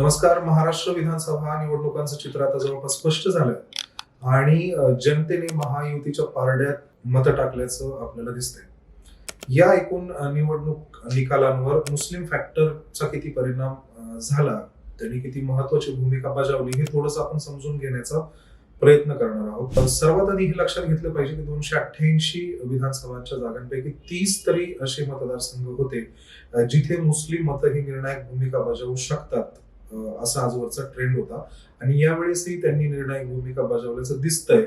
नमस्कार महाराष्ट्र विधानसभा निवडणुकांचं चित्र आता जवळपास स्पष्ट झालंय. आणि जनतेने महायुतीच्या पारड्यात मतं टाकल्याचं आपल्याला दिसतंय. या एकूण निवडणूक निकालांवर मुस्लिम फॅक्टरचा किती परिणाम झाला त्यांनी किती महत्वाची भूमिका बजावली हे थोडस आपण समजून घेण्याचा प्रयत्न करणार आहोत. सर्वात आधी हे लक्षात घेतलं पाहिजे की दोनशे अठ्ठ्याऐंशी विधानसभांच्या जागांपैकी तीस तरी असे मतदारसंघ होते जिथे मुस्लिम मतं ही निर्णायक भूमिका बजावू शकतात. असा आजवरचा ट्रेंड होता. आणि यावेळेसही त्यांनी निर्णायक भूमिका बजावल्याचं दिसतंय.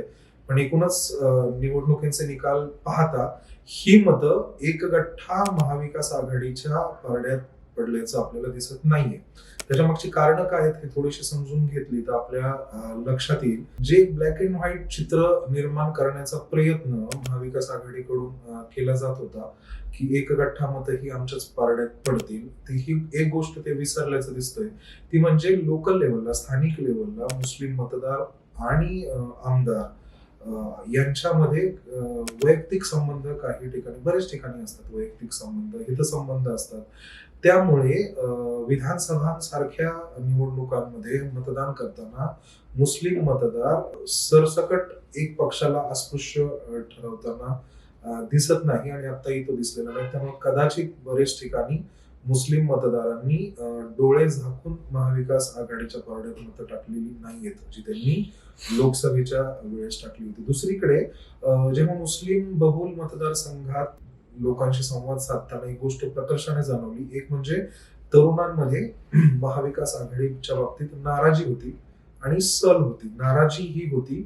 पण एकूणच अ, निवडणुकीचे निकाल पाहता ही मतं एकगठ्ठा महाविकास आघाडीच्या पारड्यात पडल्याचं आपल्याला दिसत नाहीये. त्याच्या मागची कारणं काय आहेत हे थोडीशी समजून घेतली तर आपल्या लक्षात येईल. जे ब्लॅक अँड व्हाईट चित्र निर्माण करण्याचा प्रयत्न महाविकास आघाडीकडून केला जात होता की एक गठ्ठा मत ही आमच्याच पारड्यात पडतील ती ही एक गोष्ट ते विसरल्याचं दिसतंय. ती म्हणजे लोकल लेवलला स्थानिक लेवलला मुस्लिम मतदार आणि आमदार यांच्यामध्ये वैयक्तिक संबंध काही ठिकाणी बरेच ठिकाणी असतात वैयक्तिक संबंध हितसंबंध असतात. त्यामुळे विधानसभांसारख्या निवडणुकांमध्ये मतदान करताना मुस्लिम मतदार सरसकट एक पक्षाला अस्पृश्य ठरवताना दिसत नाही आणि आताही तो दिसलेला नाही. त्यामुळे कदाचित बरेच ठिकाणी मुस्लिम मतदारांनी डोळे झाकून महाविकास आघाडीच्या पारड्यात मतं टाकलेली नाहीयेत जी त्यांनी लोकसभेच्या वेळेस टाकली होती. दुसरीकडे जेव्हा मुस्लिम बहुल मतदारसंघात लोकांशी संवाद साधताना एक गोष्ट प्रकर्षाने जाणवली एक म्हणजे तरुणांमध्ये महाविकास आघाडीच्या बाबतीत नाराजी होती आणि सल होती. नाराजी ही होती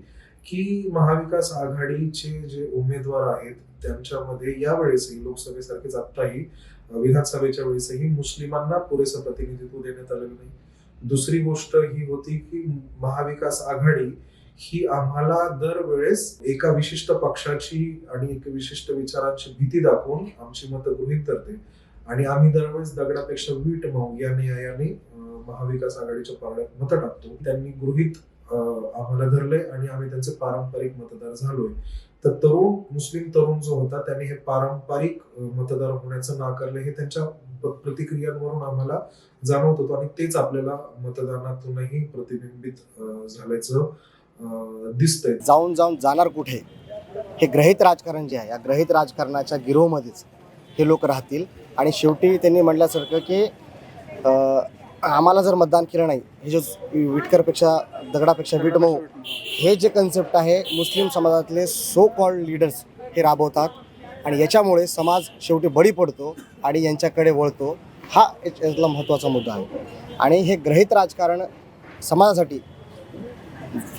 की महाविकास आघाडीचे जे उमेदवार आहेत त्यांच्यामध्ये यावेळेसही लोकसभेसारखेच आत्ताही विधानसभेच्या वेळेसही मुस्लिमांना पुरेसं प्रतिनिधित्व देण्यात आलेलं नाही. दुसरी गोष्ट ही होती की महाविकास आघाडी ही आम्हाला दरवेळेस एका विशिष्ट पक्षाची आणि एक विशिष्ट विचारांची भीती दाखवून आमची मतं गृहीत धरते. आणि आम्ही दरवेळेस दगडापेक्षा वीट मऊ या न्यायाने महाविकास आघाडीच्या पारड्यात मतं टाकतो. त्यांनी गृहीत आम्हाला धरले आणि आम्ही त्यांचे पारंपरिक मतदार झालोय. तर तरुण मुस्लिम तरुण जो होता त्यांनी हे पारंपरिक मतदार होण्याचं नाकारलं हे त्यांच्या प्रतिक्रियांवरून आम्हाला जाणवत होतो आणि तेच आपल्याला मतदानातूनही प्रतिबिंबित झाल्याचं दिसतंय. जाऊन जाऊन जाणार कुठे? हे ग्रहित राजकारण जे आहे या ग्रहित राजकारणाच्या गिरोहमध्येच हे लोक राहतील. आणि शेवटी त्यांनी म्हटल्यासारखं की आम्हाला जर मतदान केलं नाही हे जो विटकरपेक्षा दगडापेक्षा वीट मऊ हे जे कन्सेप्ट आहे मुस्लिम समाजातले सो कॉल्ड लीडर्स हे राबवतात. आणि याच्यामुळे समाज शेवटी बळी पडतो आणि यांच्याकडे वळतो. हा यातला महत्त्वाचा मुद्दा आहे. आणि हे ग्रहित राजकारण समाजासाठी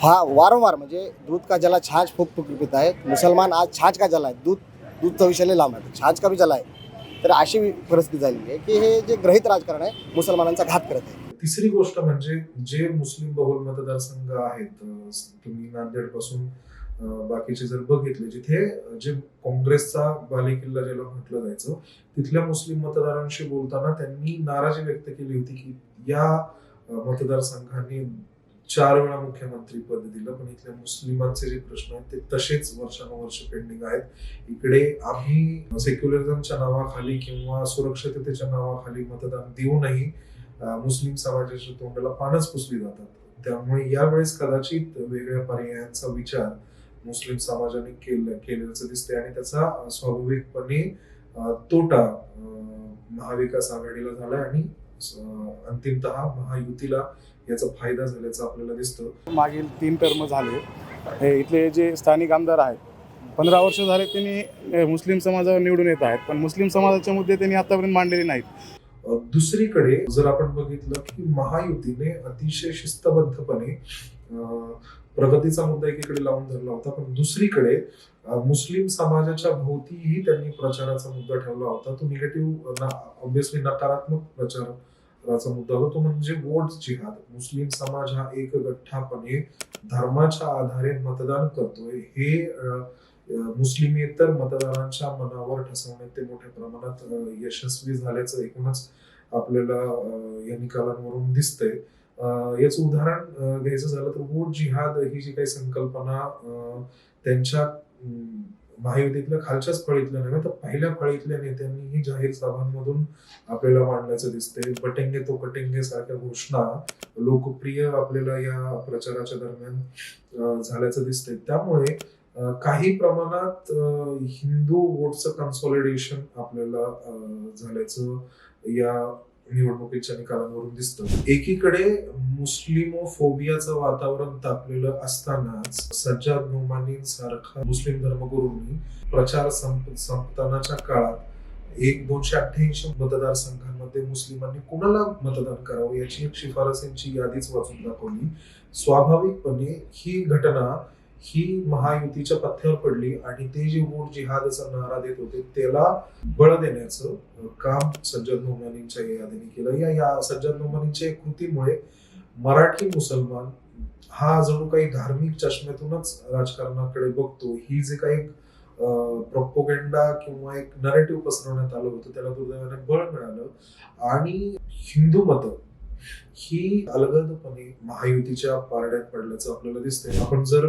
फा वारंवार म्हणजे दूध का जला छाछ फूक फुक पित आहेत मुसलमान आज छाछ का जला आहे दूध दूधचा विषय लांब आहे. छाछ का बी जला आहे तर अशी परिस्थिती झालेली आहे की हे जे ग्रहित राजकारण आहे मुसलमानांचा घात करत आहे. तिसरी गोष्ट म्हणजे जे मुस्लिम बहुल मतदारसंघ आहेत तुम्ही नांदेडपासून बाकीचे जर बघितले जिथे जे काँग्रेसचा बालेकिल्ला ज्याला म्हटलं जायचं तिथल्या मुस्लिम मतदारांशी बोलताना त्यांनी नाराजी व्यक्त केली होती की या मतदारसंघाने चार वेळा मुख्यमंत्री पद दिलं पण इथल्या मुस्लिमांचे जे प्रश्न आहेत ते तसेच वर्षानुवर्ष पेंडिंग आहेत. इकडे आम्ही सेक्युलरिझमच्या नावाखाली किंवा सुरक्षिततेच्या नावाखाली मतदान देऊनही मुस्लिम समाजाच्या तोंडाला पानच पुसली जातात. त्यामुळे यावेळेस कदाचित वेगळ्या पर्यायांचा विचार मुस्लिम समाजाने केलं केल्याचं दिसते आणि त्याचा स्वाभाविकपणे तोटा महाविकास आघाडीला झालाय आणि अंतिमतः महायुतीला याचा फायदा झाल्याचं आपल्याला दिसतं. मागील तीन टर्म झाले. हे इथले जे स्थानिक आमदार आहेत पंधरा वर्ष झाले त्यांनी मुस्लिम समाजावर निवडून येत आहेत पण मुस्लिम समाजाचे मुद्दे त्यांनी आतापर्यंत मांडलेले नाहीत. दुसरीकडे जर आपण बघितलं की महायुतीने अतिशय शिस्तबद्धपणे प्रगतीचा मुद्दा एकीकडे लावून धरला होता पण दुसरीकडे मुस्लिम समाजाच्या भोवतीही त्यांनी प्रचाराचा मुद्दा ठेवला होता. तो निगेटिव्ह ऑब्विसली नकारात्मक प्रचाराचा मुद्दा होतो. म्हणजे वोट जिहाद. मुस्लिम समाज हा एकगठ्ठापणे धर्माच्या आधारे मतदान करतोय. हे मुस्लिमेतर मतदारांच्या मनावर ठसवण्यात ते मोठ्या प्रमाणात यशस्वी झाल्याचं एकूणच आपल्याला या निकालांवरून दिसतंय. याचं उदाहरण घ्यायचं झालं तर वोट जिहाद ही जी काही संकल्पना त्यांच्या महायुतीतल्या खालच्याच फळीतल्या नव्हे तर पहिल्या फळीतल्या नेत्यांनीही जाहीर सभांमधून आपल्याला मांडल्याचं दिसते बटेंगे तो कटेंगे सारख्या घोषणा लोकप्रिय आपल्याला या प्रचाराच्या दरम्यान झाल्याचं दिसतंय. त्यामुळे काही प्रमाणात हिंदू वोटचं कन्सॉलिडेशन आपल्याला झाल्याचं या निवडणुकीच्या निकालांवरून दिसतं. एकीकडे मुस्लिमोफोबियाचं वातावरण तापलेलं असतानाच सज्जाद सारखा मुस्लिम धर्मगुरूंनी प्रचार संप संपतानाच्या काळात एक दोनशे अठ्ठ्याऐंशी मतदारसंघांमध्ये मुस्लिमांनी कुणाला मतदान करावं याची एक शिफारसींची यादीच वाचून दाखवली. स्वाभाविकपणे ही घटना ही महायुतीच्या पथ्यावर पडली आणि ते जे वोट जिहादचा नारा देत होते त्याला बळ देण्याचं काम सज्जद नोमानींच्या या यादीने केलं. या या सज्जद नोमानींच्या कृतीमुळे मराठी मुसलमान हा जणू काही धार्मिक चष्म्यातूनच राजकारणाकडे बघतो. ही जे काही प्रोपोगेंडा किंवा एक नरेटिव्ह पसरवण्यात आलं होतं त्याला दुर्दैवाने बळ मिळालं. आणि हिंदू मतं ही अलगदपणे महायुतीच्या पारड्यात पडल्याचं आपल्याला दिसतंय. आपण जर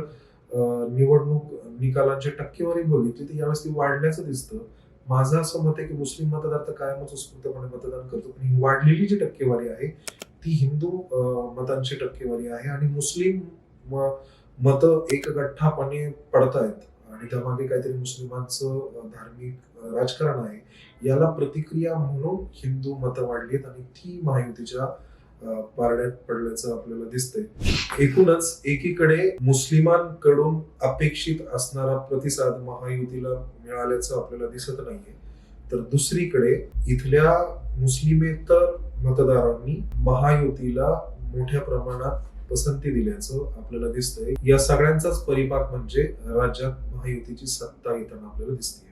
निवडणूक निकालांची टक्केवारी बघितली तर यावेळेस ती वाढल्याचं दिसतं. माझं असं मत आहे की मुस्लिम मतदार तर कायमच उत्स्फूर्तपणे मतदान करतो पण ही वाढलेली जी टक्केवारी आहे ती हिंदू मतांची टक्केवारी आहे आणि मुस्लिम म- मतं एकगठ्ठापणे पडतायत आणि त्यामागे काहीतरी मुस्लिमांचं धार्मिक राजकारण आहे याला प्रतिक्रिया म्हणून हिंदू मतं वाढली आहेत आणि ती महायुतीच्या पारड्यात पडल्याचं आपल्याला दिसतंय. एकूणच एकीकडे मुस्लिमांकडून अपेक्षित असणारा प्रतिसाद महायुतीला मिळाल्याचं आपल्याला दिसत नाहीये. तर दुसरीकडे इथल्या मुस्लिमेतर मतदारांनी महायुतीला मोठ्या प्रमाणात पसंती दिल्याचं आपल्याला दिसतंय. या सगळ्यांचाच परिपाक म्हणजे राज्यात महायुतीची सत्ता येताना आपल्याला दिसते